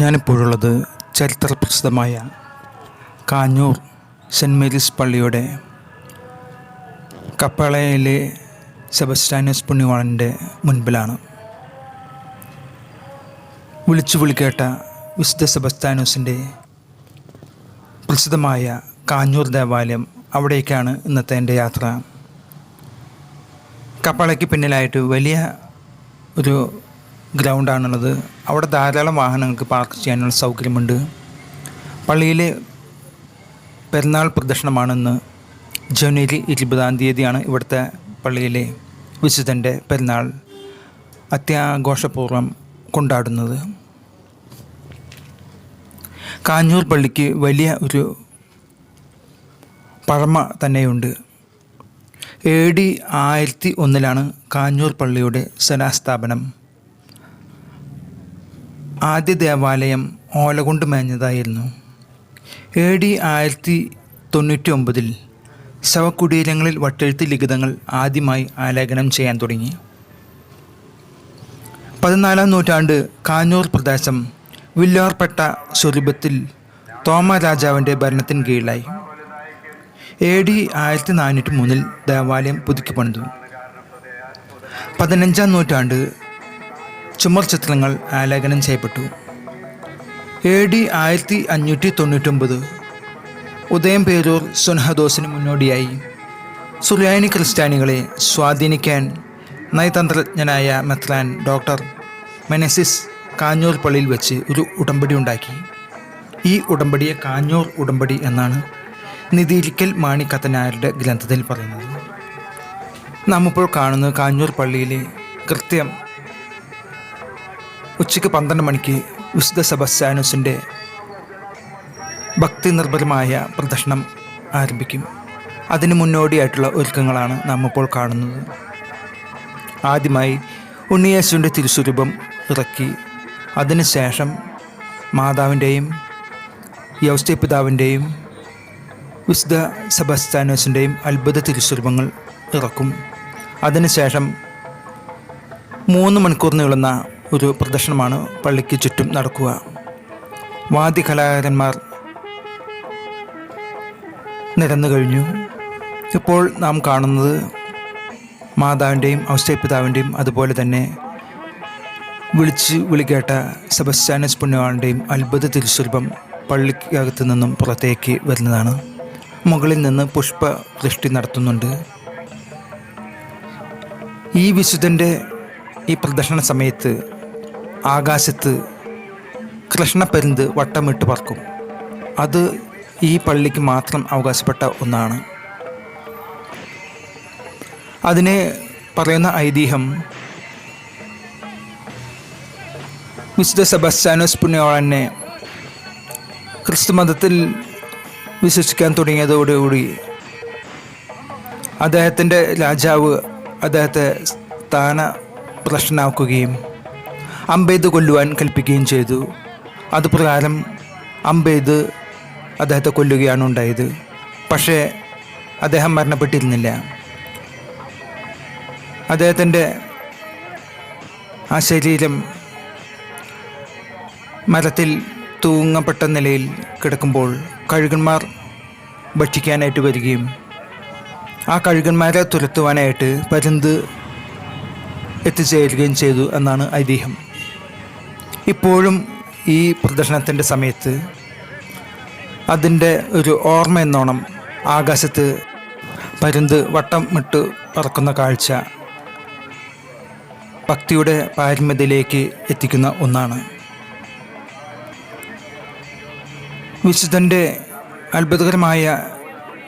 ഞാനിപ്പോഴുള്ളത് ചരിത്ര പ്രസിദ്ധമായ Kanjoor saint Mary's പള്ളിയുടെ കപ്പളയിലെ സെബസ്റ്റാനസ് പുണ്യവാളന്റെ മുൻപിലാണ്. വിളിച്ചു വിളിക്കേട്ട വിശുദ്ധ സെബസ്റ്റാനോസിന്റെ പ്രസിദ്ധമായ കാഞ്ഞൂർ ദേവാലയം അവിടേക്കാണ് ഇന്നത്തെ എന്റെ യാത്ര. കപ്പളയ്ക്ക് പിന്നിലായിട്ട് വലിയ ഒരു ഗ്രൗണ്ടാണുള്ളത്. അവിടെ ധാരാളം വാഹനങ്ങൾക്ക് പാർക്ക് ചെയ്യാനുള്ള സൗകര്യമുണ്ട്. പള്ളിയിലെ പെരുന്നാൾ പ്രദർശനമാണെന്ന് ജനുവരി ഇരുപതാം തീയതിയാണ് ഇവിടുത്തെ പള്ളിയിലെ വിശുദ്ധന്റെ പെരുന്നാൾ അത്യാഘോഷപൂർവം കൊണ്ടാടുന്നത്. കാഞ്ഞൂർ പള്ളിക്ക് വലിയ ഒരു പഴമ തന്നെയുണ്ട്. എ ഡി ആയിരത്തി ഒന്നിലാണ് കാഞ്ഞൂർ പള്ളിയുടെ ശിലാസ്ഥാപനം ആദ്യ ദേവാലയം ഓല കൊണ്ട് മേഞ്ഞതായിരുന്നു. എ ഡി ആയിരത്തി തൊണ്ണൂറ്റി ഒമ്പതിൽ ശവകുടീരങ്ങളിൽ വട്ടെഴുത്ത് ലിഖിതങ്ങൾ ആദ്യമായി ആലേഖനം ചെയ്യാൻ തുടങ്ങി. പതിനാലാം നൂറ്റാണ്ട് കാഞ്ഞൂർ പ്രദേശം വില്ലാർപ്പെട്ട സ്വരൂപത്തിൽ തോമ രാജാവിന്റെ ഭരണത്തിന് കീഴിലായി. എ ഡി ആയിരത്തി നാനൂറ്റി മൂന്നിൽ ദേവാലയം പുതുക്കി പണിതു പതിനഞ്ചാം നൂറ്റാണ്ട് ചുമർ ചിത്രങ്ങൾ ആലേഖനം ചെയ്യപ്പെട്ടു. എ ഡി ആയിരത്തി അഞ്ഞൂറ്റി തൊണ്ണൂറ്റൊമ്പത്. ഉദയം പേരൂർ സുൻഹദോസിന് മുന്നോടിയായി. സുറിയാനി ക്രിസ്ത്യാനികളെ സ്വാധീനിക്കാൻ നയതന്ത്രജ്ഞനായ മെത്രാൻ ഡോക്ടർ മെനസിസ് കാഞ്ഞൂർ പള്ളിയിൽ വെച്ച് ഒരു ഉടമ്പടി ഉണ്ടാക്കി. ഈ ഉടമ്പടിയെ കാഞ്ഞൂർ ഉടമ്പടി എന്നാണ് നിധിരിക്കൽ മാണിക്കത്തനായരുടെ ഗ്രന്ഥത്തിൽ പറയുന്നത്. നാം ഇപ്പോൾ കാണുന്നത് കാഞ്ഞൂർ പള്ളിയിലെ കൃത്യം ഉച്ചയ്ക്ക് പന്ത്രണ്ട് മണിക്ക് വിശുദ്ധ സെബസ്റ്റാനോസിന്റെ ഭക്തി നിർഭരമായ പ്രദർശനം ആരംഭിക്കും. അതിന് മുന്നോടിയായിട്ടുള്ള ഒരുക്കങ്ങളാണ് നാം ഇപ്പോൾ കാണുന്നത്. ആദ്യമായി ഉണ്ണിയേശുവിന്റെ തിരുസ്വരൂപം ഇറക്കി. അതിനുശേഷം മാതാവിന്റെയും യൗസ്തി പിതാവിന്റെയും വിശുദ്ധ സെബസ്റ്റാനോസിന്റെയും അത്ഭുത തിരുസ്വരൂപങ്ങൾ ഇറക്കും. അതിനുശേഷം മൂന്ന് മണിക്കൂർ നീളുന്ന ഒരു പ്രദർശനമാണ് പള്ളിക്ക് ചുറ്റും നടക്കുക. വാദ്യകലാകാരന്മാർ നിരന്നു കഴിഞ്ഞു. ഇപ്പോൾ നാം കാണുന്നത് മാതാവിന്റെയും ഔസ്തപിതാവിന്റെയും അതുപോലെ തന്നെ വിളിച്ച് വിളിക്കേട്ട സെബസ്റ്റാനസ് പുണ്യവാളിന്റെയും അത്ഭുത തിരുസ്വരൂപം പള്ളിക്കകത്തു നിന്നും പുറത്തേക്ക് വരുന്നതാണ്. മുകളിൽ നിന്ന് പുഷ്പ ദൃഷ്ടി നടത്തുന്നുണ്ട്. ഈ വിശുദ്ധന്റെ ഈ പ്രദർശന സമയത്ത് ആകാശത്ത് കൃഷ്ണപ്പരുന്ത് വട്ടമിട്ട് പറക്കും. അത് ഈ പള്ളിക്ക് മാത്രം അവകാശപ്പെട്ട ഒന്നാണ്. അതിനെ പറയുന്ന ഐതിഹ്യം വിശുദ്ധ സെബസ്റ്റാനോസ് പുണ്യവാളനെ ക്രിസ്തുമതത്തിൽ വിശ്വസിക്കാൻ തുടങ്ങിയതോടുകൂടി അദ്ദേഹത്തിന്റെ രാജാവ് അദ്ദേഹത്തെ സ്ഥാന പ്രശ്നമാക്കുകയും അമ്പെയ്ത് കൊല്ലുവാൻ കൽപ്പിക്കുകയും ചെയ്തു. അതുപ്രകാരം അമ്പെയ്ത് അദ്ദേഹത്തെ കൊല്ലുകയാണ് ഉണ്ടായത്. പക്ഷേ അദ്ദേഹം മരണപ്പെട്ടിരുന്നില്ല. അദ്ദേഹത്തിന്റെ ആ ശരീരം മരത്തിൽ തൂങ്ങപ്പെട്ട നിലയിൽ കിടക്കുമ്പോൾ കഴുകന്മാർ ഭക്ഷിക്കാനായിട്ട് വരികയും ആ കഴുകന്മാരെ തുരത്തുവാനായിട്ട് പരുന്ത് എത്തിച്ചേരുകയും ചെയ്തു എന്നാണ് ഐതിഹ്യം. ഇപ്പോഴും ഈ പ്രദർശനത്തിന്റെ സമയത്ത് അതിന്റെ ഒരു ഓർമ്മ എന്നോണം ആകാശത്ത് പരുന്ത് വട്ടം ഇട്ട് പറക്കുന്ന കാഴ്ച ഭക്തിയുടെ പാരമ്യതയിലേക്ക് എത്തിക്കുന്ന ഒന്നാണ്. വിശുദ്ധന്റെ അത്ഭുതകരമായ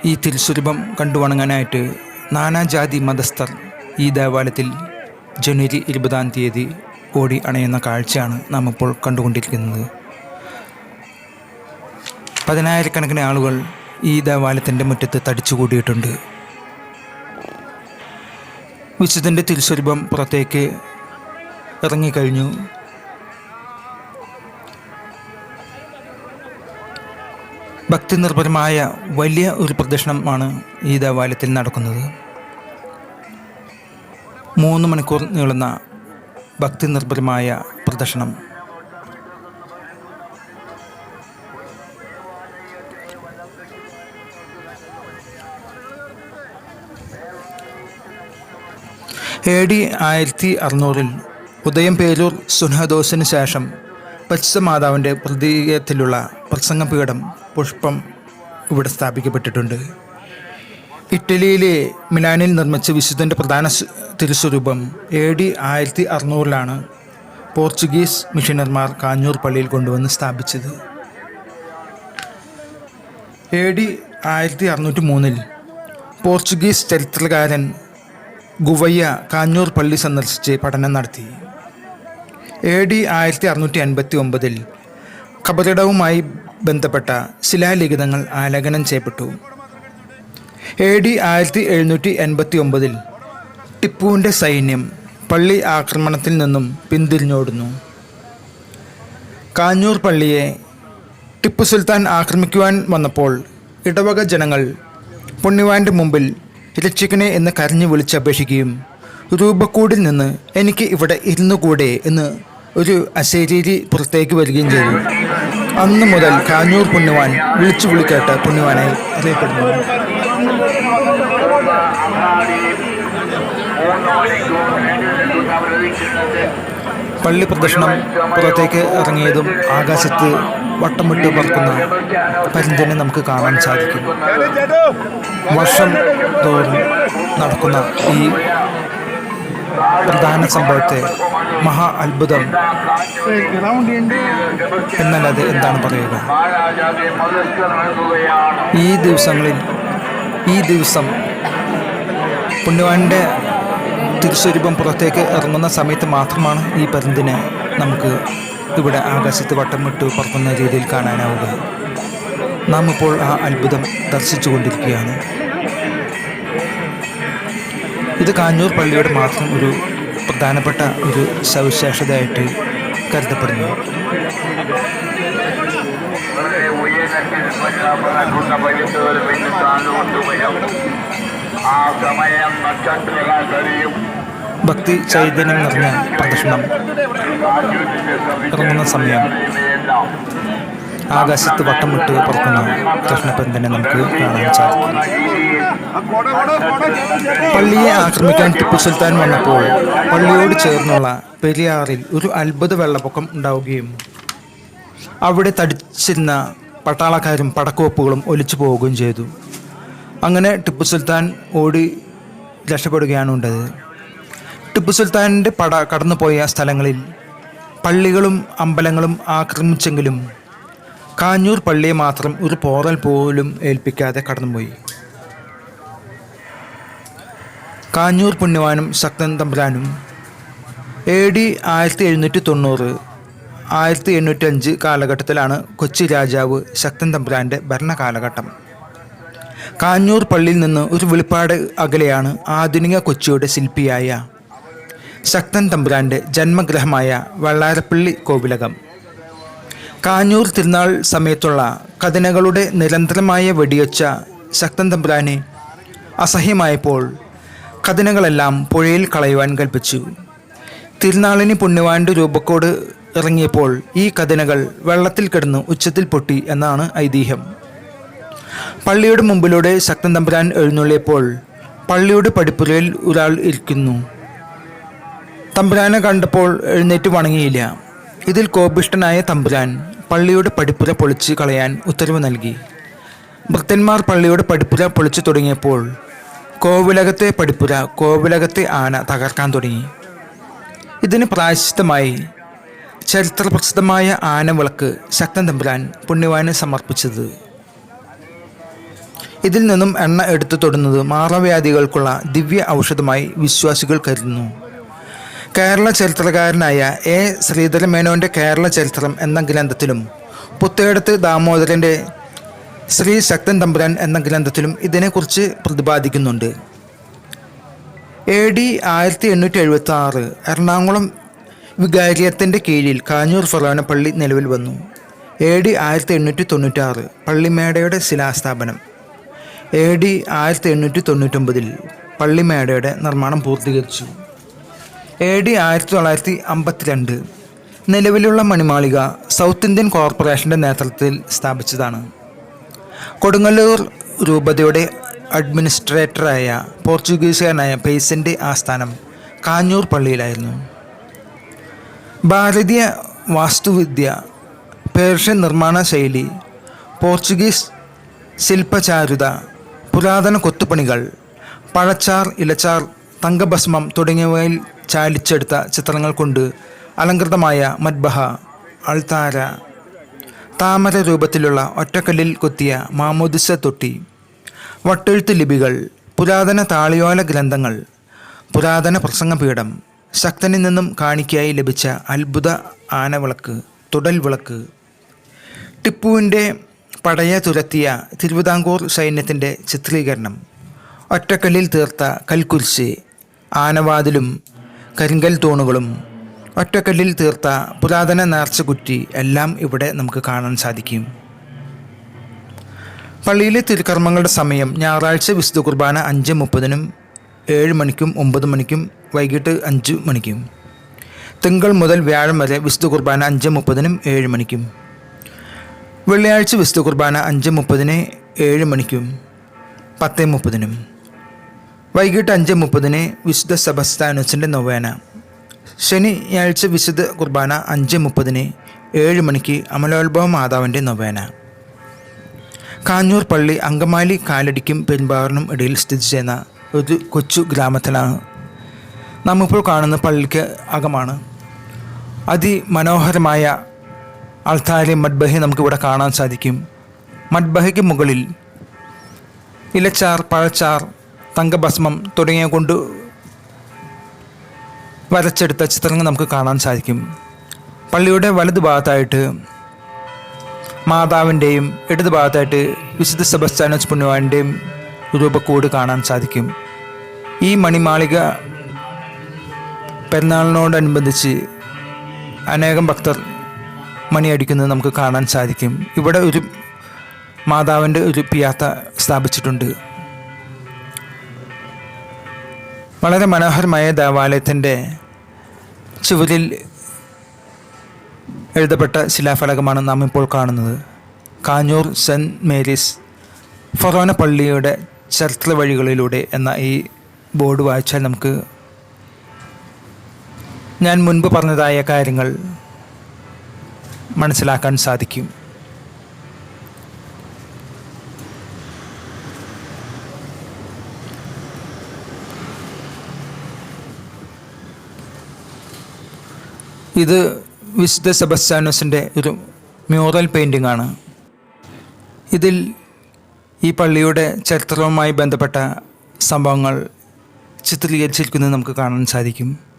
ഈ തിരുസ്വരൂപം കണ്ടുവണങ്ങാനായിട്ട് നാനാജാതി മതസ്ഥർ ഈ ദേവാലയത്തിൽ ജനുവരി ഇരുപതാം തീയതി ഓടി അണയുന്ന കാഴ്ചയാണ് നാം ഇപ്പോൾ കണ്ടുകൊണ്ടിരിക്കുന്നത്. പതിനായിരക്കണക്കിന് ആളുകൾ ഈ ദേവാലയത്തിന്റെ മുറ്റത്ത് തടിച്ചുകൂടിയിട്ടുണ്ട്. വിശുദ്ധന്റെ തിരുസ്വരൂപം പുറത്തേക്ക് ഇറങ്ങിക്കഴിഞ്ഞു. ഭക്തി നിർഭരമായ വലിയ ഒരു പ്രദർശനമാണ് ഈ ദേവാലയത്തിൽ നടക്കുന്നത്. മൂന്ന് മണിക്കൂർ നീളുന്ന ഭക്തി നിർഭരമായ പ്രദർശനം. എ ഡി ആയിരത്തി അറുന്നൂറിൽ ഉദയം പേരൂർ സുനഹദോസിന് ശേഷം പച്ചമാതാവിന്റെ പ്രതീകത്തിലുള്ള പ്രസംഗപീഠം പുഷ്പം ഇവിടെ സ്ഥാപിക്കപ്പെട്ടിട്ടുണ്ട്. ഇറ്റലിയിലെ മിലാനിൽ നിർമ്മിച്ച വിശുദ്ധന്റെ പ്രധാന തിരുസ്വരൂപം എ ഡി ആയിരത്തി അറുന്നൂറിലാണ് പോർച്ചുഗീസ് മിഷനർമാർ കാഞ്ഞൂർ പള്ളിയിൽ കൊണ്ടുവന്ന് സ്ഥാപിച്ചത്. എ ഡി ആയിരത്തി അറുന്നൂറ്റി മൂന്നിൽ പോർച്ചുഗീസ് ചരിത്രകാരൻ ഗുവയ്യ കാഞ്ഞൂർ പള്ളി സന്ദർശിച്ച് പഠനം നടത്തി. എ ഡി ആയിരത്തി അറുന്നൂറ്റി അൻപത്തി ഒമ്പതിൽ കബറിടവുമായി ബന്ധപ്പെട്ട ശിലാലിഖിതങ്ങൾ ആലേഖനം ചെയ്യപ്പെട്ടു. എ ഡി ആയിരത്തി എഴുന്നൂറ്റി എൺപത്തി ഒമ്പതിൽ ടിപ്പുവിന്റെ സൈന്യം പള്ളി ആക്രമണത്തിൽ നിന്നും പിന്തിരിഞ്ഞോടുന്നു. കാഞ്ഞൂർ പള്ളിയെ ടിപ്പു സുൽത്താൻ ആക്രമിക്കുവാൻ വന്നപ്പോൾ ഇടവക ജനങ്ങൾ പുണ്യവാന്റെ മുമ്പിൽ രക്ഷിക്കണേ എന്ന് കരഞ്ഞു വിളിച്ചപേക്ഷിക്കുകയും രൂപക്കൂടിൽ നിന്ന് എനിക്ക് ഇവിടെ ഇരുന്നുകൂടെ എന്ന് ഒരു അശരീരി പുറത്തേക്ക് വരികയും ചെയ്തു. അന്ന് മുതൽ കാഞ്ഞൂർ പുണ്യവാൻ വിളിച്ചു വിളിക്കേട്ട പുണ്യവാനായി അറിയപ്പെടുന്നു. പള്ളി പ്രദക്ഷിണം പുറത്തേക്ക് ഇറങ്ങിയതും ആകാശത്ത് വട്ടമിട്ട് പറക്കുന്ന പരിന്തനെ നമുക്ക് കാണാൻ സാധിക്കും. വർഷം തോറും നടക്കുന്ന ഈ പ്രധാന സംഭവത്തെ മഹാ അത്ഭുതം എന്നല്ലാതെ എന്താണ് പറയുക? ഈ ദിവസങ്ങളിൽ ഈ ദിവസം പുണ്യവാന്റെ തിരുസ്വരൂപം പുറത്തേക്ക് ഇറങ്ങുന്ന സമയത്ത് മാത്രമാണ് ഈ പരുന്തിനെ നമുക്ക് ഇവിടെ ആകാശത്ത് വട്ടം വിട്ട് പറക്കുന്ന രീതിയിൽ കാണാനാവുക. നാം ഇപ്പോൾ ആ അത്ഭുതം ദർശിച്ചുകൊണ്ടിരിക്കുകയാണ്. ഇത് കാഞ്ഞൂർ പള്ളിയുടെ മാത്രം ഒരു പ്രധാനപ്പെട്ട ഒരു സവിശേഷതയായിട്ട് കരുതപ്പെടുന്നു. ആ നക്ഷത്രങ്ങൾ കഴിയും ഭക്തി ചൈതന്യം നിറഞ്ഞ പ്രദക്ഷിണം. ഇറങ്ങുന്ന സമയം. ആകാശത്ത് വട്ടം വിട്ട് പറക്കുന്ന കൃഷ്ണപ്പന്തിനെ നമുക്ക് കാണാൻ സാധിക്കും. പള്ളിയെ ആക്രമിക്കാൻ ടിപ്പു സുൽത്താൻ വന്നപ്പോൾ പള്ളിയോട് ചേർന്നുള്ള പെരിയാറിൽ ഒരു അത്ഭുത വെള്ളപ്പൊക്കം ഉണ്ടാവുകയും അവിടെ തടിച്ചിരുന്ന പട്ടാളക്കാരും പടക്കോപ്പുകളും ഒലിച്ചു പോവുകയും ചെയ്തു. അങ്ങനെ ടിപ്പു സുൽത്താൻ ഓടി രക്ഷപ്പെടുകയാണ് ഉണ്ടായത് ടിപ്പു സുൽത്താന്റെ പട കടന്നുപോയ സ്ഥലങ്ങളിൽ പള്ളികളും അമ്പലങ്ങളും ആക്രമിച്ചെങ്കിലും കാഞ്ഞൂർ പള്ളിയെ മാത്രം ഒരു പോറൽ പോലും ഏൽപ്പിക്കാതെ കടന്നുപോയി. കാഞ്ഞൂർ പുണ്യവാനും ശക്തൻ തമ്പുരാനും എ ഡി ആയിരത്തി എഴുന്നൂറ്റി തൊണ്ണൂറ് ആയിരത്തി എണ്ണൂറ്റി അഞ്ച് കാലഘട്ടത്തിലാണ് കൊച്ചി രാജാവ് ശക്തൻ തമ്പുരാന്റെ ഭരണകാലഘട്ടം. കാഞ്ഞൂർ പള്ളിയിൽ നിന്ന് ഒരു വെളിപ്പാട് അകലെയാണ് ആധുനിക കൊച്ചിയുടെ ശില്പിയായ ശക്തൻ തമ്പുരാന്റെ ജന്മഗ്രഹമായ വള്ളാരപ്പള്ളി കോവിലകം. കാഞ്ഞൂർ തിരുനാൾ സമയത്തുള്ള കഥനകളുടെ നിരന്തരമായ വെടിയൊച്ച ശക്തൻ തമ്പുരാനെ അസഹ്യമായപ്പോൾ കഥനകളെല്ലാം പുഴയിൽ കളയുവാൻ കൽപ്പിച്ചു. തിരുനാളിന് പുണ്യവാന്റെ രൂപക്കോട് ഇറങ്ങിയപ്പോൾ ഈ കഥനകൾ വെള്ളത്തിൽ കിടന്ന് ഉച്ചത്തിൽ പൊട്ടി എന്നാണ് ഐതിഹ്യം. പള്ളിയുടെ മുമ്പിലൂടെ ശക്തൻ തമ്പുരാൻ എഴുന്നള്ളിയപ്പോൾ പള്ളിയുടെ പടിപ്പുരയിൽ ഒരാൾ ഇരിക്കുന്നു. തമ്പുരാനെ കണ്ടപ്പോൾ എഴുന്നേറ്റ് വണങ്ങിയില്ല. ഇതിൽ കോപിഷ്ടനായ തമ്പുരാൻ പള്ളിയുടെ പടിപ്പുര പൊളിച്ച് കളയാൻ ഉത്തരവ് നൽകി. ഭക്തന്മാർ പള്ളിയുടെ പടിപ്പുര പൊളിച്ചു തുടങ്ങിയപ്പോൾ കോവിലകത്തെ പടിപ്പുര കോവിലകത്തെ ആന തകർക്കാൻ തുടങ്ങി. ഇതിന് പ്രായശ്ചിത്തമായി ചരിത്രപ്രസിദ്ധമായ ആനവിളക്ക് ശക്തൻ തമ്പുരാൻ പുണ്യവാന് സമർപ്പിച്ചത്. ഇതിൽ നിന്നും എണ്ണ എടുത്തു തൊടുന്നത് മാറവ്യാധികൾക്കുള്ള ദിവ്യ ഔഷധമായി വിശ്വാസികൾ കരുതുന്നു. കേരള ചരിത്രകാരനായ എ. ശ്രീധരമേനോന്റെ കേരള ചരിത്രം എന്ന ഗ്രന്ഥത്തിലും പുത്തേടത്ത് ദാമോദരന്റെ ശ്രീ ശക്തൻ തമ്പുരാൻ എന്ന ഗ്രന്ഥത്തിലും ഇതിനെക്കുറിച്ച് പ്രതിപാദിക്കുന്നുണ്ട്. എ ഡി ആയിരത്തി എണ്ണൂറ്റി എഴുപത്തി ആറ് എറണാകുളം വികാരിയത്തിന്റെ കീഴിൽ കാഞ്ഞൂർ ഫൊറോന പള്ളി നിലവിൽ വന്നു. എ ഡി ആയിരത്തി എണ്ണൂറ്റി തൊണ്ണൂറ്റാറ് പള്ളിമേടയുടെ ശിലാസ്ഥാപനം. എ ഡി ആയിരത്തി എണ്ണൂറ്റി തൊണ്ണൂറ്റൊമ്പതിൽ പള്ളിമേടയുടെ നിർമ്മാണം പൂർത്തീകരിച്ചു. എ ഡി ആയിരത്തി തൊള്ളായിരത്തി അമ്പത്തിരണ്ട് നിലവിലുള്ള മണിമാളിക സൗത്ത് ഇന്ത്യൻ കോർപ്പറേഷന്റെ നേതൃത്വത്തിൽ സ്ഥാപിച്ചതാണ്. കൊടുങ്ങല്ലൂർ രൂപതയുടെ അഡ്മിനിസ്ട്രേറ്ററായ പോർച്ചുഗീസുകാരനായ പേസിന്റെ ആസ്ഥാനം കാഞ്ഞൂർ പള്ളിയിലായിരുന്നു. ഭാരതീയ വാസ്തുവിദ്യ പേർഷ്യൻ നിർമ്മാണ ശൈലി പോർച്ചുഗീസ് ശില്പചാരുത പുരാതന കൊത്തുപണികൾ പഴച്ചാർ ഇലച്ചാർ തങ്കഭസ്മം തുടങ്ങിയവയിൽ ചാലിച്ചെടുത്ത ചിത്രങ്ങൾ കൊണ്ട് അലങ്കൃതമായ മദ്ബഹ അൾത്താര താമര രൂപത്തിലുള്ള ഒറ്റക്കല്ലിൽ കൊത്തിയ മാമോദിസ തൊട്ടി വട്ടെഴുത്ത് ലിപികൾ പുരാതന താളിയോല ഗ്രന്ഥങ്ങൾ പുരാതന പ്രസംഗപീഠം ശക്തനിൽ നിന്നും കാണിക്കയായി ലഭിച്ച അത്ഭുത ആനവിളക്ക് തുടൽ വിളക്ക്. ടിപ്പുവിന്റെ പടയെ തുരത്തിയ തിരുവിതാംകൂർ സൈന്യത്തിന്റെ ചിത്രീകരണം. ഒറ്റക്കല്ലിൽ തീർത്ത കൽക്കുരിശ് ആനവാതിലും കരിങ്കൽ തൂണുകളും ഒറ്റക്കല്ലിൽ തീർത്ത പുരാതന നേർച്ചകുറ്റി എല്ലാം ഇവിടെ നമുക്ക് കാണാൻ സാധിക്കും. പള്ളിയിലെ തിരുക്കർമ്മങ്ങളുടെ സമയം ഞായറാഴ്ച വിശുദ്ധ കുർബാന അഞ്ച് മുപ്പതിനും ഏഴ് മണിക്കും ഒമ്പത് മണിക്കും വൈകിട്ട് അഞ്ച് മണിക്കും. തിങ്കൾ മുതൽ വ്യാഴം വരെ വിശുദ്ധ കുർബാന അഞ്ച് മുപ്പതിനും ഏഴ് മണിക്കും. വെള്ളിയാഴ്ച വിശുദ്ധ കുർബാന അഞ്ച് മുപ്പതിന് ഏഴ് മണിക്കും പത്ത് മുപ്പതിനും. വൈകിട്ട് അഞ്ച് മുപ്പതിന് വിശുദ്ധ സെബസ്താനോസിന്റെ നൊവേന. ശനിയാഴ്ച വിശുദ്ധ കുർബാന അഞ്ച് മുപ്പതിന് ഏഴ് മണിക്ക് അമലോത്ഭവ മാതാവിന്റെ നൊവേന. കാഞ്ഞൂർ പള്ളി അങ്കമാലി കാലടിക്കും പെരുമ്പാറിനും ഇടയിൽ സ്ഥിതി ചെയ്യുന്ന ഒരു കൊച്ചു ഗ്രാമത്തിലാണ് നാം ഇപ്പോൾ കാണുന്ന പള്ളിക്ക് അകമാണ്. അതിമനോഹരമായ അൾത്താരി മഡ്ബഹി നമുക്കിവിടെ കാണാൻ സാധിക്കും. മഡ്ബഹയ്ക്ക് മുകളിൽ ഇലച്ചാർ പഴച്ചാർ തങ്കഭസ്മം തുടങ്ങിയ കൊണ്ട് വരച്ചെടുത്ത ചിത്രങ്ങൾ നമുക്ക് കാണാൻ സാധിക്കും. പള്ളിയുടെ വലതു ഭാഗത്തായിട്ട് മാതാവിന്റെയും ഇടതു ഭാഗത്തായിട്ട് വിശുദ്ധ സെബസ്റ്റാനോസ് പുണ്യവാന്റെയും രൂപക്കൂട് കാണാൻ സാധിക്കും. ഈ മണിമാളിക പെരുന്നാളിനോടനുബന്ധിച്ച് അനേകം ഭക്തർ മണിയടിക്കുന്നത് നമുക്ക് കാണാൻ സാധിക്കും. ഇവിടെ ഒരു മാതാവിന്റെ ഒരു പിയാത്ത സ്ഥാപിച്ചിട്ടുണ്ട്. വളരെ മനോഹരമായ ദേവാലയത്തിന്റെ ചുവരിൽ എഴുതപ്പെട്ട ശിലാഫലകമാണ് നാം ഇപ്പോൾ കാണുന്നത്. കാഞ്ഞൂർ സെന്റ് മേരീസ് ഫൊറോന പള്ളിയുടെ ചരിത്ര വഴികളിലൂടെ എന്ന ഈ ബോർഡ് വായിച്ചാൽ നമുക്ക് ഞാൻ മുൻപ് പറഞ്ഞതായ കാര്യങ്ങൾ മനസ്സിലാക്കാൻ സാധിക്കും. ഇത് വിശുദ്ധ സെബസ്റ്റാനോസിന്റെ ഒരു മ്യൂറൽ പെയിന്റിംഗ് ആണ് ഇതിൽ ഈ പള്ളിയുടെ ചരിത്രവുമായി ബന്ധപ്പെട്ട സംഭവങ്ങൾ ചിത്രീകരിച്ചിരിക്കുന്നത് നമുക്ക് കാണാൻ സാധിക്കും.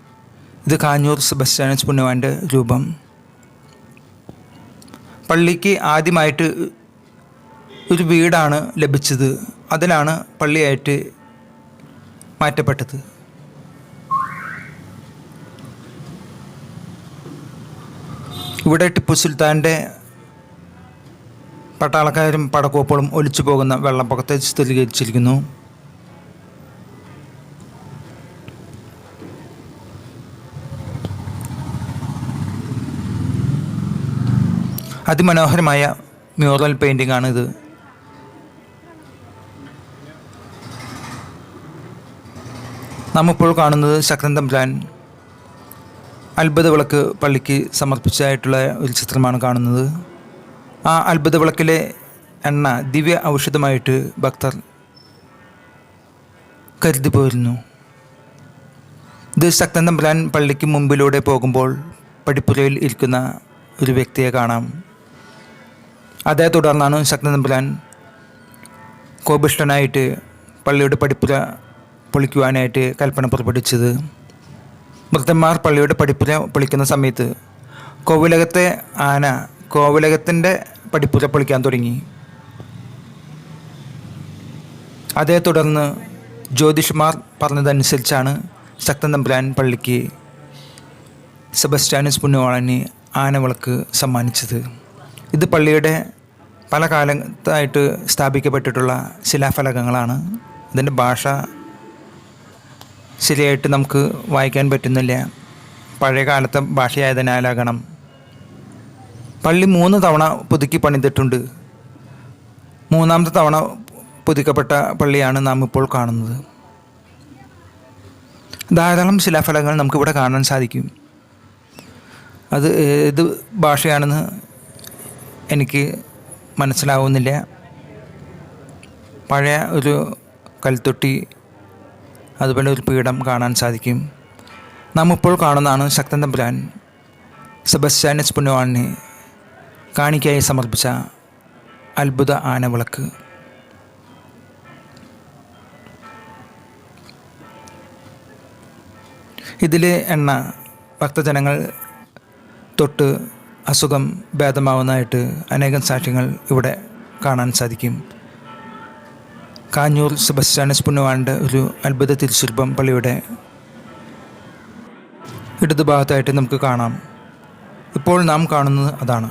ഇത് കാഞ്ഞൂർ സെബസ്റ്റാനസ് പുണ്യവാന്റെ രൂപം. പള്ളിക്ക് ആദ്യമായിട്ട് ഒരു വീടാണ് ലഭിച്ചത്. അതിലാണ് പള്ളിയായിട്ട് മാറ്റപ്പെട്ടത്. ഇവിടെ ടിപ്പു സുൽത്താന്റെ പട്ടാളക്കാരും പടക്കോപ്പുകളും ഒലിച്ചു പോകുന്ന വെള്ളപ്പൊക്കത്തെ ചിത്രീകരിച്ചിരിക്കുന്നു അതിമനോഹരമായ മ്യൂറൽ പെയിന്റിംഗ് ആണിത് നാം ഇപ്പോൾ കാണുന്നത് ശക്തൻ തമ്പുരാൻ അത്ഭുത വിളക്ക് പള്ളിക്ക് സമർപ്പിച്ചതായിട്ടുള്ള ഒരു ചിത്രമാണ് കാണുന്നത്. ആ അത്ഭുത വിളക്കിലെ എണ്ണ ദിവ്യ ഔഷധമായിട്ട് ഭക്തർ കരുതി പോരുന്നു ഇത് ശക്തൻ തമ്പുരാൻ പള്ളിക്ക് മുമ്പിലൂടെ പോകുമ്പോൾ പടിപ്പുരയിൽ ഇരിക്കുന്ന ഒരു വ്യക്തിയെ കാണാം. അതേ തുടർന്നാണ് ശക്തൻ തമ്പുരാൻ കോപിഷ്ടനായിട്ട് പള്ളിയുടെ പഠിപ്പുര പൊളിക്കുവാനായിട്ട് കൽപ്പന പുറപ്പെടുവിച്ചത്. ഭക്തന്മാർ പള്ളിയുടെ പഠിപ്പുര പൊളിക്കുന്ന സമയത്ത് കോവിലകത്തെ ആന കോവിലകത്തിന്റെ പഠിപ്പുര പൊളിക്കാൻ തുടങ്ങി. അതേ തുടർന്ന് ജ്യോതിഷമാർ പറഞ്ഞതനുസരിച്ചാണ് ശക്തൻ തമ്പുരാൻ പള്ളിക്ക് സെബസ്റ്റാനിസ് പുണ്യവാളന് ആനവിളക്ക് സമ്മാനിച്ചത്. ഇത് പള്ളിയുടെ പല കാലത്തായിട്ട് സ്ഥാപിക്കപ്പെട്ടിട്ടുള്ള ശിലാഫലകങ്ങളാണ്. ഇതിന്റെ ഭാഷ ശരിയായിട്ട് നമുക്ക് വായിക്കാൻ പറ്റുന്നില്ല. പഴയ കാലത്തെ ഭാഷയായതിനാലാകണം. പള്ളി മൂന്ന് തവണ പുതുക്കി പണിതിട്ടുണ്ട്. മൂന്നാമത്തെ തവണ പുതുക്കപ്പെട്ട പള്ളിയാണ് നാം ഇപ്പോൾ കാണുന്നത്. ധാരാളം ശിലാഫലങ്ങൾ നമുക്കിവിടെ കാണാൻ സാധിക്കും. അത് ഏത് ഭാഷയാണെന്ന് എനിക്ക് മനസ്സിലാവുന്നില്ല. പഴയ ഒരു കൽത്തൊട്ടി അതുപോലെ ഒരു പീഠം കാണാൻ സാധിക്കും. നാം ഇപ്പോൾ കാണുന്നതാണ് ശക്തൻ തമ്പുരാൻ. സെബസ്റ്റാനസ് പുണ്യവാളിനെ കാണിക്കായി സമർപ്പിച്ച അത്ഭുത ആനവിളക്ക്. ഇതിലെ എണ്ണ ഭക്തജനങ്ങൾ തൊട്ട് അസുഖം ഭേദമാവുന്നതായിട്ട് അനേകം സാക്ഷ്യങ്ങൾ ഇവിടെ കാണാൻ സാധിക്കും. കാഞ്ഞൂർ സെബസ്റ്റാനസ് പുണ്യവാളിന്റെ ഒരു അത്ഭുത തിരുശില്പം പള്ളിയുടെ ഇടതുഭാഗത്തായിട്ട് നമുക്ക് കാണാം. ഇപ്പോൾ നാം കാണുന്നത് അതാണ്.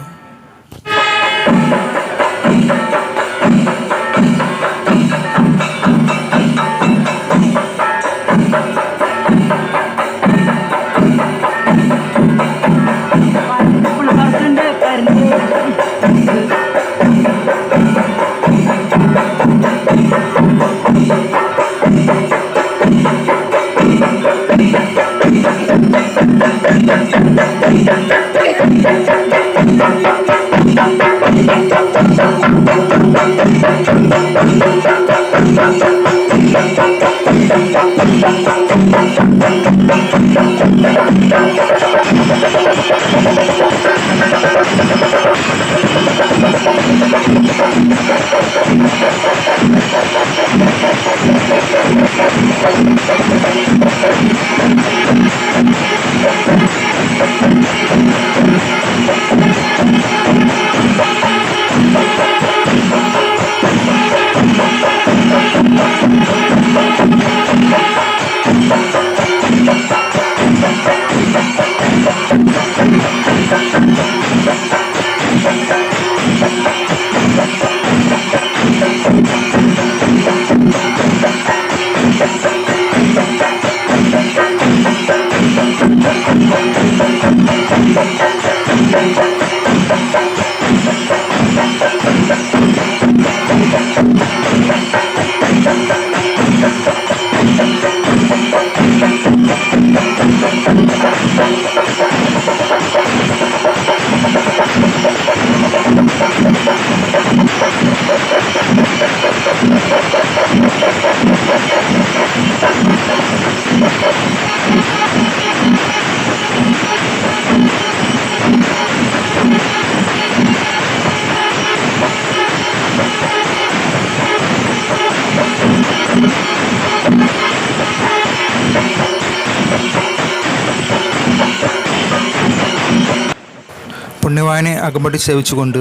പുണ്യവാനെ അകമ്പടി സേവിച്ചുകൊണ്ട്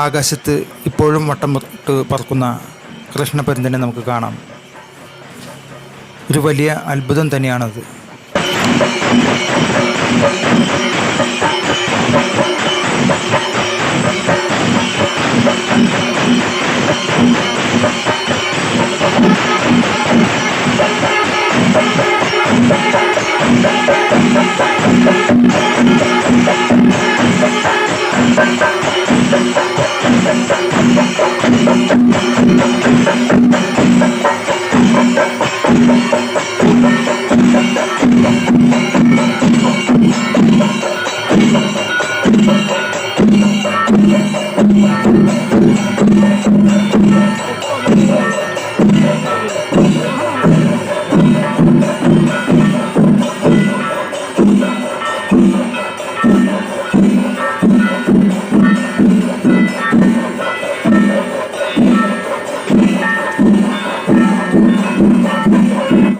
ആകാശത്ത് ഇപ്പോഴും വട്ടം പറക്കുന്ന കൃഷ്ണപരുന്തനെ നമുക്ക് കാണാം. ഒരു വലിയ അത്ഭുതം തന്നെയാണത്.